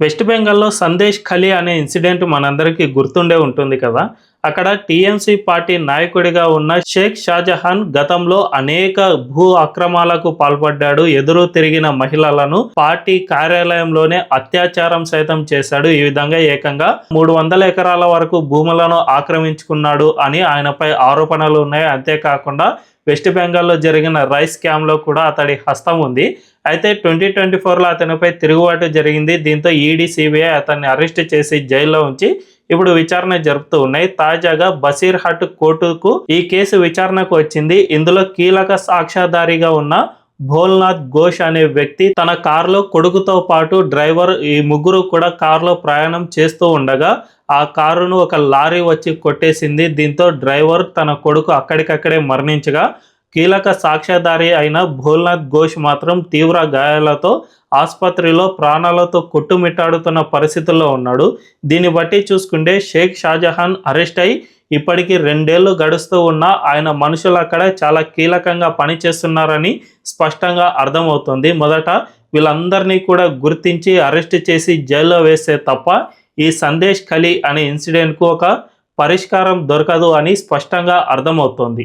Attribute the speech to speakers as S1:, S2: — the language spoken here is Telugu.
S1: వెస్ట్ బెంగాల్లో సందేశ్ ఖలీ అనే ఇన్సిడెంట్ మనందరికీ గుర్తుండే ఉంటుంది కదా. అక్కడ టీఎంసీ పార్టీ నాయకుడిగా ఉన్న షేక్ షాజహాన్ గతంలో అనేక భూ అక్రమాలకు పాల్పడ్డాడు. ఎదురు తిరిగిన మహిళలను పార్టీ కార్యాలయంలోనే అత్యాచారం సైతం చేశాడు. ఈ విధంగా ఏకంగా మూడు వందల ఎకరాల వరకు భూములను ఆక్రమించుకున్నాడు అని ఆయనపై ఆరోపణలు ఉన్నాయి. అంతేకాకుండా వెస్ట్ బెంగాల్లో జరిగిన రైస్ స్కామ్లో కూడా అతడి హస్తం ఉంది. అయితే ట్వంటీ ట్వంటీ ఫోర్లో అతనిపై తిరుగుబాటు జరిగింది. దీంతో ఈడీ సిబిఐ అతన్ని అరెస్ట్ చేసి జైల్లో ఉంచి ఇప్పుడు విచారణ జరుపుతూ ఉన్నాయి. తాజాగా బసీర్హట్ కోర్టుకు ఈ కేసు విచారణకు వచ్చింది. ఇందులో కీలక సాక్ష్యాధారిగా ఉన్న భోల్నాథ్ ఘోష్ అనే వ్యక్తి తన కారులో కొడుకుతో పాటు డ్రైవర్ ఈ ముగ్గురు కూడా కారులో ప్రయాణం చేస్తూ ఉండగా ఆ కారును ఒక లారీ వచ్చి కొట్టేసింది. దీంతో డ్రైవర్ తన కొడుకు అక్కడికక్కడే మరణించగా కీలక సాక్ష్యధారి అయిన భోల్నాథ్ ఘోష్ మాత్రం తీవ్ర గాయాలతో ఆసుపత్రిలో ప్రాణాలతో కొట్టుమిట్టాడుతున్న పరిస్థితుల్లో ఉన్నాడు. దీన్ని బట్టి చూసుకుంటే షేక్ షాజహాన్ అరెస్ట్ అయి ఇప్పటికీ రెండేళ్ళు గడుస్తూ ఉన్న ఆయన మనుషులు అక్కడ చాలా కీలకంగా పనిచేస్తున్నారని స్పష్టంగా అర్థమవుతుంది. మొదట వీళ్ళందరినీ కూడా గుర్తించి అరెస్ట్ చేసి జైల్లో వేస్తే తప్ప ఈ సందేశ్ ఖలీ అనే ఇన్సిడెంట్కు ఒక పరిష్కారం దొరకదు అని స్పష్టంగా అర్థమవుతోంది.